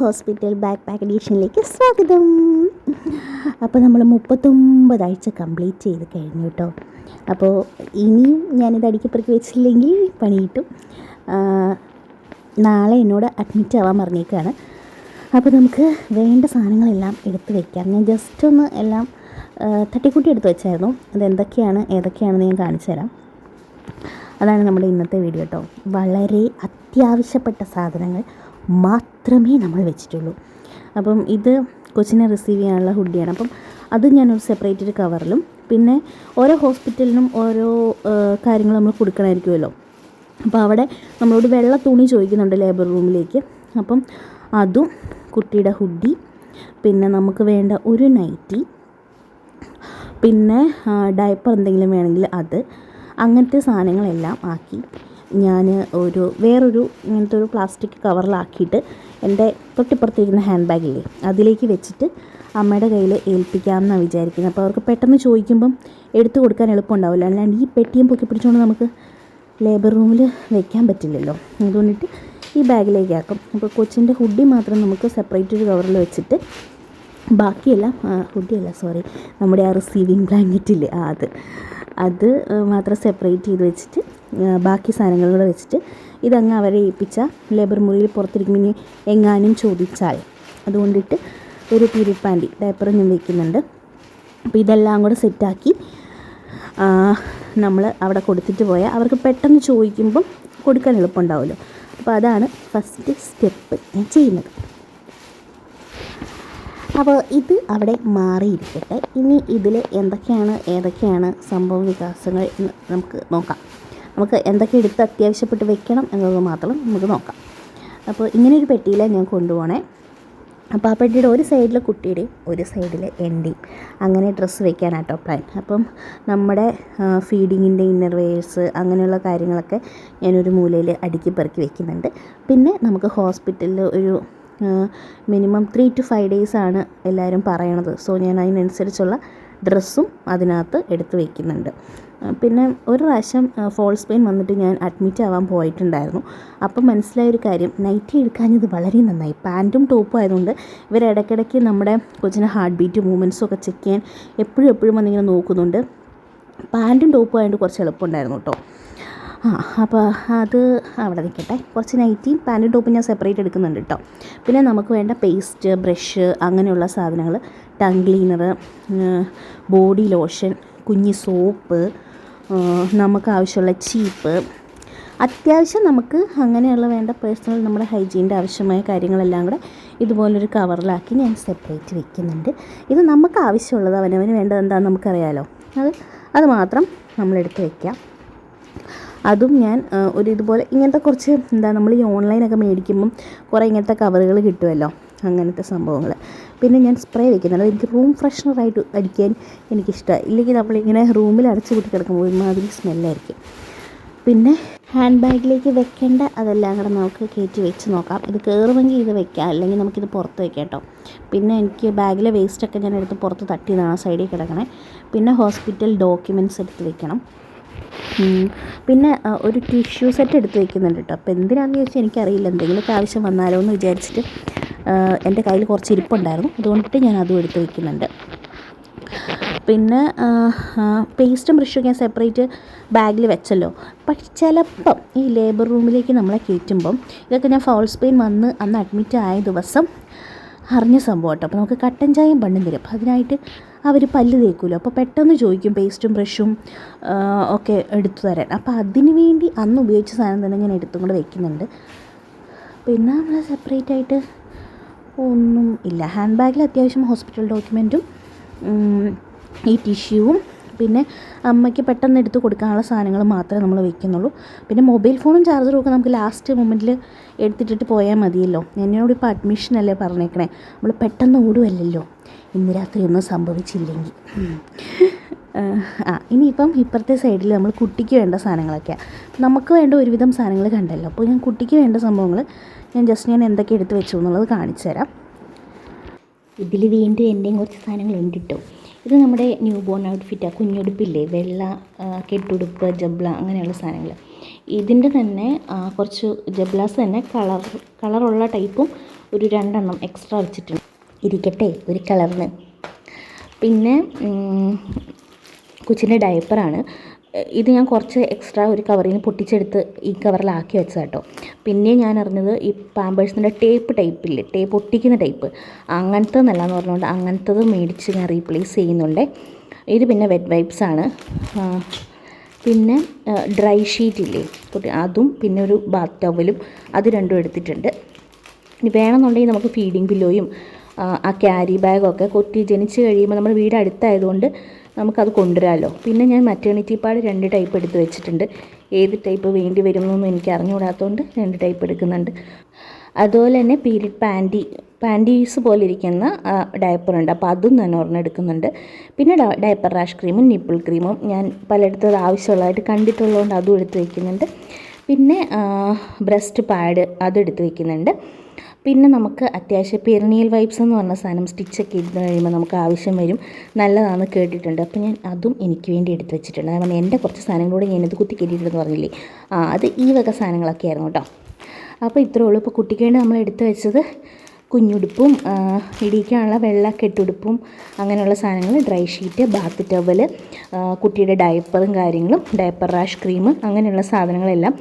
Hospital back pack എഡീഷനിലേക്ക് സ്വാഗതം. അപ്പോൾ നമ്മൾ മുപ്പത്തൊമ്പതാഴ്ച കംപ്ലീറ്റ് ചെയ്ത് കഴിഞ്ഞു കേട്ടോ അപ്പോൾ ഇനിയും ഞാനിത് അടിക്കപ്പുറക്ക് വെച്ചില്ലെങ്കിൽ പണി കിട്ടും. നാളെ എന്നോട് അഡ്മിറ്റ് ആവാൻ പറഞ്ഞേക്കാണ്. അപ്പോൾ നമുക്ക് വേണ്ട സാധനങ്ങളെല്ലാം എടുത്ത് വയ്ക്കാം ഞാൻ ജസ്റ്റ് ഒന്ന് എല്ലാം തട്ടിക്കൂട്ടി എടുത്ത് വെച്ചായിരുന്നു. അതെന്തൊക്കെയാണ് ഏതൊക്കെയാണെന്ന് ഞാൻ കാണിച്ചു തരാം. അതാണ് നമ്മുടെ ഇന്നത്തെ വീഡിയോ കേട്ടോ വളരെ അത്യാവശ്യപ്പെട്ട സാധനങ്ങൾ. മാത്രമേ നമ്മൾ വെച്ചിട്ടുള്ളൂ. അപ്പം ഇത് കൊച്ചിനെ റിസീവ് ചെയ്യാനുള്ള ഹുഡിയാണ്. അപ്പം അത് ഞാനൊരു സെപ്പറേറ്റ് ഒരു കവറിലും പിന്നെ ഓരോ ഹോസ്പിറ്റലിനും ഓരോ കാര്യങ്ങൾ നമ്മൾ കൊടുക്കണമായിരിക്കുമല്ലോ അപ്പോൾ അവിടെ നമ്മളോട് വെള്ള തുണി ചോദിക്കുന്നുണ്ട് ലേബർ റൂമിലേക്ക് അപ്പം അതും കുട്ടിയുടെ ഹുഡി പിന്നെ നമുക്ക് വേണ്ട ഒരു നൈറ്റി പിന്നെ ഡയപ്പർ എന്തെങ്കിലും വേണമെങ്കിൽ അത് അങ്ങനത്തെ സാധനങ്ങളെല്ലാം ആക്കി. ഞാൻ ഒരു വേറൊരു ഇങ്ങനത്തെ ഒരു പ്ലാസ്റ്റിക് കവറിലാക്കിയിട്ട് എന്റെ തൊട്ടിപ്പുറത്തിരിക്കുന്ന ഹാൻഡ് ബാഗില്ലേ അതിലേക്ക് വെച്ചിട്ട് അമ്മയുടെ കയ്യിൽ ഏൽപ്പിക്കാമെന്നാണ് വിചാരിക്കുന്നത്. അപ്പോൾ അവർക്ക് പെട്ടെന്ന് ചോദിക്കുമ്പം എടുത്തു കൊടുക്കാൻ എളുപ്പമുണ്ടാവില്ല. അല്ലാണ്ട് ഈ പെട്ടിയും പൊക്കി പിടിച്ചുകൊണ്ട് നമുക്ക് ലേബർ റൂമിൽ വെക്കാൻ പറ്റില്ലല്ലോ. അതുകൊണ്ടിട്ട് ഈ ബാഗിലേക്ക് ആക്കും. അപ്പോൾ കൊച്ചിന്റെ ഹുഡി മാത്രം നമുക്ക് സെപ്പറേറ്റ് ഒരു കവറിൽ വെച്ചിട്ട് ബാക്കിയെല്ലാം ഹുഡിയല്ല സോറി നമ്മുടെ ആ റിസീവിങ് ബ്ലാങ്കറ്റില്ലേ ആ അത്. അത് മാത്രം സെപ്പറേറ്റ് ചെയ്ത് വെച്ചിട്ട് ബാക്കി സാധനങ്ങൾ വെച്ചിട്ട് ഇതങ്ങ് അവരെ ഏൽപ്പിച്ച ലേബർ മുറിയിൽ പുറത്തിരിക്കുമ്പോൾ ഇനി എങ്ങാനും ചോദിച്ചാൽ. അതുകൊണ്ടിട്ട് ഒരു പീരീഡ് പാന്റി ഡയപ്പർ ഞാൻ വെക്കുന്നുണ്ട്. അപ്പോൾ ഇതെല്ലാം കൂടെ സെറ്റാക്കി നമ്മൾ അവിടെ കൊടുത്തിട്ട് പോയാൽ അവർക്ക് പെട്ടെന്ന് ചോദിക്കുമ്പം കൊടുക്കാൻ എളുപ്പമുണ്ടാവുമല്ലോ. അപ്പോൾ അതാണ് ഫസ്റ്റ് സ്റ്റെപ്പ് ഞാൻ ചെയ്യുന്നത്. അപ്പോൾ ഇത് അവിടെ മാറിയിരിക്കട്ടെ. ഇനി ഇതിൽ എന്തൊക്കെയാണ് ഏതൊക്കെയാണ് സംഭവ വികാസങ്ങൾ എന്ന് നമുക്ക് നോക്കാം. നമുക്ക് എന്തൊക്കെ എടുത്ത് അത്യാവശ്യപ്പെട്ട് വെക്കണം എന്നത് മാത്രം നമുക്ക് നോക്കാം. അപ്പോൾ ഇങ്ങനെയൊരു പെട്ടിയിലാണ് ഞാൻ കൊണ്ടുപോകണേ അപ്പോൾ ആ പെട്ടിയുടെ ഒരു സൈഡിൽ കുട്ടിയുടെയും ഒരു സൈഡിൽ എന്റെയും അങ്ങനെ ഡ്രസ്സ് വെക്കാനാട്ടോ പ്ലാൻ. അപ്പം നമ്മുടെ ഫീഡിങ്ങിന്റെ ഇന്നർവെയേഴ്സ് അങ്ങനെയുള്ള കാര്യങ്ങളൊക്കെ ഞാനൊരു മൂലയിൽ അടുക്കി പെറുക്കി വെക്കുന്നുണ്ട്. പിന്നെ നമുക്ക് ഹോസ്പിറ്റലിൽ ഒരു minimum three two five days ആണ് എല്ലാവരും പറയണത്. സോ ഞാൻ അതിനനുസരിച്ചുള്ള ഡ്രസ്സും അതിനകത്ത് എടുത്ത് വെക്കുന്നുണ്ട്. പിന്നെ ഒരു പ്രാവശ്യം ഫോൾസ് പെയിൻ വന്നിട്ട് ഞാൻ അഡ്മിറ്റ് ആവാൻ പോയിട്ടുണ്ടായിരുന്നു. അപ്പം മനസ്സിലായ ഒരു കാര്യം നൈറ്റി എടുക്കാഞ്ഞത് വളരെ നന്നായി. പാന്റും ടോപ്പും ആയതുകൊണ്ട് ഇവർ ഇടയ്ക്കിടയ്ക്ക് നമ്മുടെ കൊച്ചിന്റെ ഹാർട്ട് ബീറ്റ് മൂവ്മെന്റ്സും ഒക്കെ ചെക്ക് ചെയ്യാൻ എപ്പോഴും എപ്പോഴും വന്നിങ്ങനെ നോക്കുന്നുണ്ട്. പാന്റും ടോപ്പും ആയതുകൊണ്ട് കുറച്ച് എളുപ്പമുണ്ടായിരുന്നു കേട്ടോ. ആ അപ്പോൾ അത് അവിടെ നിൽക്കട്ടെ. കുറച്ച് നൈറ്റിയും പാന്റും ടോപ്പും ഞാൻ സെപ്പറേറ്റ് എടുക്കുന്നുണ്ട് കേട്ടോ. പിന്നെ നമുക്ക് വേണ്ട പേസ്റ്റ് ബ്രഷ് അങ്ങനെയുള്ള സാധനങ്ങൾ ടങ് ക്ലീനർ ബോഡി ലോഷൻ കുഞ്ഞി സോപ്പ് നമുക്ക് ആവശ്യമുള്ള ചീപ്പ് അത്യാവശ്യം നമുക്ക് അങ്ങനെയുള്ള വേണ്ട പേഴ്സണൽ നമ്മുടെ ഹൈജീന്റെ ആവശ്യമായ കാര്യങ്ങളെല്ലാം കൂടെ ഇതുപോലൊരു കവറിലാക്കി ഞാൻ സെപ്പറേറ്റ് വെക്കുന്നുണ്ട്. ഇത് നമുക്ക് ആവശ്യമുള്ളത് അവനവന് വേണ്ടത് എന്താണെന്ന് നമുക്കറിയാലോ. അത് അത് മാത്രം നമ്മളെടുത്ത് വയ്ക്കാം അതും ഞാൻ ഒരു ഇതുപോലെ ഇങ്ങനത്തെ കുറച്ച് എന്താ നമ്മൾ ഈ ഓൺലൈനൊക്കെ മേടിക്കുമ്പം കുറേ ഇങ്ങനത്തെ കവറുകൾ കിട്ടുമല്ലോ അങ്ങനത്തെ സംഭവങ്ങൾ പിന്നെ ഞാൻ സ്പ്രേ വയ്ക്കുന്നുണ്ട് എനിക്ക് റൂം ഫ്രഷ്നറായിട്ട് അടിക്കാൻ എനിക്കിഷ്ടമാണ് ഇല്ലെങ്കിൽ നമ്മളിങ്ങനെ റൂമിൽ അടച്ചു കൂട്ടി കിടക്കുമ്പോൾ ഒരുമാതിരി സ്മെല്ലായിരിക്കും പിന്നെ ഹാൻഡ് ബാഗിലേക്ക് വെക്കേണ്ട. അതെല്ലാം കൂടെ നമുക്ക് കയറ്റി വെച്ച് നോക്കാം. ഇത് കയറുമെങ്കിൽ ഇത് വെക്കാം. അല്ലെങ്കിൽ നമുക്കിത് പുറത്ത് വെക്കാം കേട്ടോ. പിന്നെ എനിക്ക് ബാഗിലെ വേസ്റ്റൊക്കെ ഞാൻ എടുത്ത് പുറത്ത് തട്ടിയതാണ് ആ സൈഡിൽ കിടക്കണേ. പിന്നെ ഹോസ്പിറ്റൽ ഡോക്യുമെന്റ്സ് എടുത്ത് വെക്കണം. പിന്നെ ഒരു ടിഷ്യൂ സെറ്റ് എടുത്ത് വെക്കുന്നുണ്ട് കേട്ടോ. അപ്പോൾ എന്തിനാണെന്ന് ചോദിച്ചാൽ എനിക്കറിയില്ല. എന്തെങ്കിലുമൊക്കെ ആവശ്യം വന്നാലോ എന്ന് വിചാരിച്ചിട്ട് എന്റെ കയ്യിൽ കുറച്ച് ഇരിപ്പുണ്ടായിരുന്നു. അതുകൊണ്ടിട്ട് ഞാൻ അതും എടുത്ത് വയ്ക്കുന്നുണ്ട്. പിന്നെ പേസ്റ്റും ബ്രഷും ഞാൻ സെപ്പറേറ്റ് ബാഗിൽ വെച്ചല്ലോ. പക്ഷെ ചിലപ്പം ഈ ലേബർ റൂമിലേക്ക് നമ്മളെ കയറ്റുമ്പം ഇതൊക്കെ ഞാൻ ഫൗൾസ് പെയിൻ വന്ന് അന്ന് അഡ്മിറ്റ് ആയ ദിവസം അറിഞ്ഞ സംഭവം കേട്ടോ. അപ്പോൾ നമുക്ക് കട്ടൻ ചായയും പണ്ടും തരും. അപ്പോൾ അതിനായിട്ട് അവർ പല്ല് തേക്കുമല്ലോ അപ്പോൾ പെട്ടെന്ന് ചോദിക്കും പേസ്റ്റും ബ്രഷും ഒക്കെ എടുത്തു തരാൻ. അപ്പോൾ അതിന് വേണ്ടി അന്ന് ഉപയോഗിച്ച സാധനം തന്നെ ഞാൻ എടുത്തും കൂടെ വെക്കുന്നുണ്ട് പിന്നെ നമ്മൾ സെപ്പറേറ്റ് ആയിട്ട് ഒന്നും ഇല്ല. ഹാൻഡ് ബാഗിൽ അത്യാവശ്യം ഹോസ്പിറ്റൽ ഡോക്യുമെന്റും ഈ ടിഷ്യൂവും പിന്നെ അമ്മയ്ക്ക് പെട്ടെന്ന് എടുത്ത് കൊടുക്കാനുള്ള സാധനങ്ങൾ മാത്രമേ നമ്മൾ വെക്കുന്നുള്ളൂ. പിന്നെ മൊബൈൽ ഫോണും ചാർജറും ഒക്കെ നമുക്ക് ലാസ്റ്റ് മൊമെന്റിൽ എടുത്തിട്ടിട്ട് പോയാൽ മതിയല്ലോ. എന്നോട് ഇപ്പോൾ അഡ്മിഷനല്ലേ പറഞ്ഞേക്കണേ? നമ്മൾ പെട്ടെന്ന് ഓടുമല്ലല്ലോ ഇന്ന് രാത്രി ഒന്നും സംഭവിച്ചില്ലെങ്കിൽ. ആ ഇനിയിപ്പം ഇപ്പുറത്തെ സൈഡിൽ നമ്മൾ കുട്ടിക്ക് വേണ്ട സാധനങ്ങളൊക്കെയാണ് നമുക്ക് വേണ്ട ഒരുവിധം സാധനങ്ങൾ കണ്ടല്ലോ. അപ്പോൾ ഞാൻ കുട്ടിക്ക് വേണ്ട സംഭവങ്ങൾ ഞാൻ ജസ്റ്റ് ഞാൻ എന്തൊക്കെ എടുത്ത് വെച്ചു എന്നുള്ളത് കാണിച്ചു തരാം. ഇതിൽ വീണ്ടും എന്റെയും കുറച്ച് സാധനങ്ങളുണ്ട് കേട്ടോ ഇത് നമ്മുടെ ന്യൂ ബോൺ ഔട്ട്ഫിറ്റാണ് കുഞ്ഞുടുപ്പില്ലേ? വെള്ള കെട്ടുടുപ്പ് ജബ്ല അങ്ങനെയുള്ള സാധനങ്ങൾ ഇതിന്റെ തന്നെ കുറച്ച് ജബ്ലാസ് തന്നെ കളർ കളറുള്ള ടൈപ്പും ഒരു രണ്ടെണ്ണം എക്സ്ട്രാ വെച്ചിട്ടുണ്ട്. ഇരിക്കട്ടെ ഒരു കളറിന് പിന്നെ കൊച്ചിന്റെ ഡയപ്പറാണ്. ഇത് ഞാൻ കുറച്ച് എക്സ്ട്രാ ഒരു കവറിൽ നിന്ന് പൊട്ടിച്ചെടുത്ത് ഈ കവറിലാക്കി വെച്ചത് കേട്ടോ പിന്നെ ഞാൻ അറിഞ്ഞത് ഈ പാമ്പേഴ്സിന്റെ ടേപ്പ് ടൈപ്പില്ലേ ടേപ്പ് ഒട്ടിക്കുന്ന ടൈപ്പ്. അങ്ങനത്തെ എന്നല്ലാന്ന് പറഞ്ഞുകൊണ്ട് അങ്ങനത്തത് മേടിച്ച് ഞാൻ റീപ്ലേസ് ചെയ്യുന്നുണ്ട്. ഇത് പിന്നെ വെറ്റ് വൈപ്സ് ആണ്. പിന്നെ ഡ്രൈ ഷീറ്റ് ഇല്ലേ പൊട്ടി- അതും പിന്നെ ഒരു ബാത്ത് ടവലും അത് രണ്ടും എടുത്തിട്ടുണ്ട്. ഇനി വേണമെന്നുണ്ടെങ്കിൽ നമുക്ക് ഫീഡിങ് പില്ലോയും ആ ക്യാരി ബാഗൊക്കെ കൊട്ടി ജനിച്ച് കഴിയുമ്പോൾ നമ്മുടെ വീട് അടുത്തായതുകൊണ്ട് നമുക്കത് കൊണ്ടുവരാമല്ലോ പിന്നെ ഞാൻ മറ്റേണിറ്റി പാഡ് രണ്ട് ടൈപ്പ് എടുത്ത് വെച്ചിട്ടുണ്ട്. ഏത് ടൈപ്പ് വേണ്ടി വരുമെന്നൊന്നും എനിക്ക് അറിഞ്ഞുകൂടാത്തതുകൊണ്ട് രണ്ട് ടൈപ്പ് എടുക്കുന്നുണ്ട്. അതുപോലെ തന്നെ പീരിയഡ് പാന്റി പാന്റീസ് പോലെ ഇരിക്കുന്ന ഡയപ്പറുണ്ട് അപ്പോൾ അതും ഞാൻ ഒരെണ്ണം എടുക്കുന്നുണ്ട്. പിന്നെ ഡയപ്പർ റാഷ് ക്രീമും നിപ്പിൾ ക്രീമും ഞാൻ പലയിടത്തും ആവശ്യമുള്ളതായിട്ട് കണ്ടിട്ടുള്ളതുകൊണ്ട് അതും എടുത്ത് വയ്ക്കുന്നുണ്ട് പിന്നെ ബ്രസ്റ്റ് പാഡ് അതെടുത്ത് വയ്ക്കുന്നുണ്ട് പിന്നെ നമുക്ക് അത്യാവശ്യം പെരിനിയൽ വൈപ്സ് എന്ന് പറഞ്ഞ സാധനം സ്റ്റിച്ചൊക്കെ ഇരുന്ന് കഴിയുമ്പോൾ നമുക്ക് ആവശ്യം വരും. നല്ലതാണെന്ന് കേട്ടിട്ടുണ്ട്. അപ്പോൾ ഞാൻ അതും എനിക്ക് വേണ്ടി എടുത്ത് വെച്ചിട്ടുണ്ട്. കാരണം എന്റെ കുറച്ച് സാധനങ്ങളൂടെ ഞാനത് കുത്തി കയറ്റിയിട്ടെന്ന് പറഞ്ഞില്ലേ? ആ അത് ഈ വക സാധനങ്ങളൊക്കെ ആയിരുന്നു കേട്ടോ. അപ്പോൾ ഇത്രയേ ഉള്ളൂ. ഇപ്പോൾ കുട്ടിക്ക് വേണ്ടി നമ്മൾ എടുത്ത് വെച്ചത് കുഞ്ഞുടുപ്പും ഇടിയിക്കാനുള്ള വെള്ള കെട്ടുടുപ്പും അങ്ങനെയുള്ള സാധനങ്ങൾ ഡ്രൈ ഷീറ്റ് ബാത്ത് ടവൽ കുട്ടിയുടെ ഡയപ്പറും കാര്യങ്ങളും ഡയപ്പർ റാഷ് ക്രീം അങ്ങനെയുള്ള സാധനങ്ങളെല്ലാം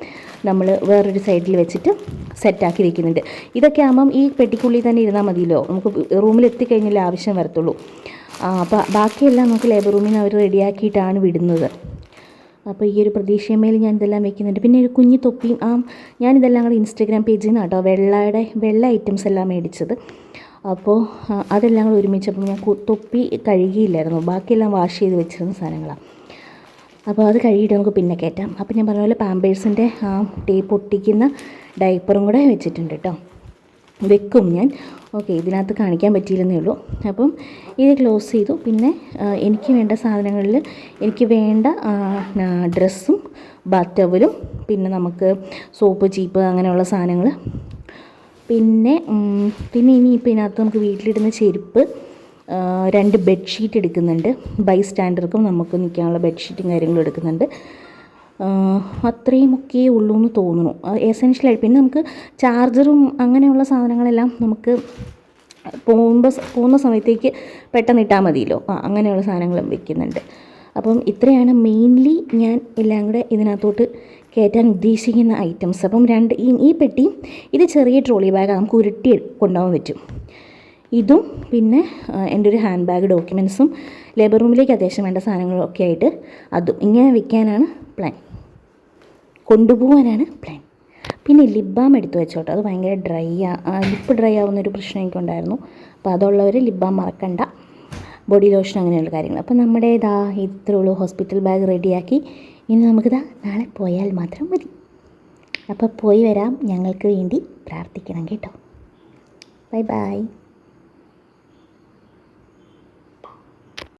നമ്മൾ വേറൊരു സൈഡിൽ വെച്ചിട്ട് സെറ്റാക്കി വെക്കുന്നുണ്ട് ഇതൊക്കെ ആകുമ്പം ഈ പെട്ടിക്കുള്ളിൽ തന്നെ ഇരുന്നാൽ മതിയല്ലോ. നമുക്ക് റൂമിൽ എത്തിക്കഴിഞ്ഞാൽ ആവശ്യം വരത്തുള്ളൂ. അപ്പോൾ ബാക്കിയെല്ലാം നമുക്ക് ലേബർ റൂമിൽ നിന്ന് അവർ റെഡിയാക്കിയിട്ടാണ് വിടുന്നത്. അപ്പോൾ ഈ ഒരു പ്രതീക്ഷയമേൽ ഞാൻ ഇതെല്ലാം വെക്കുന്നുണ്ട്. പിന്നെ ഒരു കുഞ്ഞു തൊപ്പിയും ആ ഞാനിതെല്ലാം കൂടെ ഇൻസ്റ്റാഗ്രാം പേജിൽ നിന്ന് കേട്ടോ വെള്ളയുടെ വെള്ള ഐറ്റംസ് എല്ലാം മേടിച്ചത്. അപ്പോൾ അതെല്ലാം കൂടെ ഒരുമിച്ചപ്പോൾ ഞാൻ തൊപ്പി കഴുകിയില്ലായിരുന്നു. ബാക്കിയെല്ലാം വാഷ് ചെയ്ത് വെച്ചിരുന്ന സാധനങ്ങളാണ് അപ്പോൾ അത് കഴുകിയിട്ട് നമുക്ക് പിന്നെ കയറ്റാം. അപ്പോൾ ഞാൻ പറഞ്ഞ പോലെ പാമ്പേഴ്സിന്റെ ആ ടേപ്പ് ഒട്ടിക്കുന്ന ഡൈപ്പറും കൂടെ വെച്ചിട്ടുണ്ട് കേട്ടോ വെക്കും ഞാൻ. ഓക്കെ ഇതിനകത്ത് കാണിക്കാൻ പറ്റിയില്ലെന്നേ ഉള്ളൂ. അപ്പം ഇത് ക്ലോസ് ചെയ്തു. പിന്നെ എനിക്ക് വേണ്ട സാധനങ്ങളിൽ എനിക്ക് വേണ്ട ഡ്രസ്സും ബാത്ത് ടവലും പിന്നെ നമുക്ക് സോപ്പ് ചീപ്പ് അങ്ങനെയുള്ള സാധനങ്ങൾ. പിന്നെ പിന്നെ ഇനി ഇപ്പോൾ ഇതിനകത്ത് നമുക്ക് വീട്ടിലിടുന്ന ചെരുപ്പ് രണ്ട് ബെഡ്ഷീറ്റ് എടുക്കുന്നുണ്ട്. ബൈ സ്റ്റാൻഡർക്കും നമുക്ക് നിൽക്കാനുള്ള ബെഡ്ഷീറ്റും കാര്യങ്ങളും എടുക്കുന്നുണ്ട്. അത്രയുമൊക്കെ ഉള്ളൂ എന്ന് തോന്നുന്നു. എസെൻഷ്യലായിട്ട് പിന്നെ നമുക്ക് ചാർജറും അങ്ങനെയുള്ള സാധനങ്ങളെല്ലാം നമുക്ക് പോകുമ്പോൾ പോകുന്ന സമയത്തേക്ക് പെട്ടെന്ന് ഇട്ടാൽ മതിയല്ലോ. ആ അങ്ങനെയുള്ള സാധനങ്ങളും വെക്കുന്നുണ്ട്. അപ്പം ഇത്രയാണ് മെയിൻലി ഞാൻ എല്ലാം കൂടെ ഇതിനകത്തോട്ട് കയറ്റാൻ ഉദ്ദേശിക്കുന്ന ഐറ്റംസ് അപ്പം രണ്ട് ഈ ഈ പെട്ടി ഇത് ചെറിയ ട്രോളി ബാഗ് നമുക്ക് ഉരുട്ടി കൊണ്ടുപോകാൻ പറ്റും. ഇതും പിന്നെ എന്റെ ഒരു ഹാൻഡ് ബാഗ് ഡോക്യുമെൻസും ലേബർ റൂമിലേക്ക് അത്യാവശ്യം വേണ്ട സാധനങ്ങളൊക്കെ ആയിട്ട് അതും ഇങ്ങനെ വെക്കാനാണ് പ്ലാൻ കൊണ്ടുപോകാനാണ് പ്ലാൻ പിന്നെ ലിപ് ബാം എടുത്തു വെച്ചോട്ടോ. അത് ഭയങ്കര ഡ്രൈ ആ ലിപ്പ് ഡ്രൈ ആവുന്നൊരു പ്രശ്നം എനിക്ക് ഉണ്ടായിരുന്നു അപ്പോൾ അതുള്ളവർ ലിപ് ബാം മറക്കണ്ട. ബോഡി ലോഷൻ അങ്ങനെയുള്ള കാര്യങ്ങൾ. അപ്പോൾ നമ്മുടെ ഇതാ ഇത്രേ ഉള്ളൂ ഹോസ്പിറ്റൽ ബാഗ് റെഡിയാക്കി ഇനി നമുക്കിതാ നാളെ പോയാൽ മാത്രം മതി. അപ്പോൾ പോയി വരാം. ഞങ്ങൾക്ക് വേണ്ടി പ്രാർത്ഥിക്കണം കേട്ടോ. Bye bye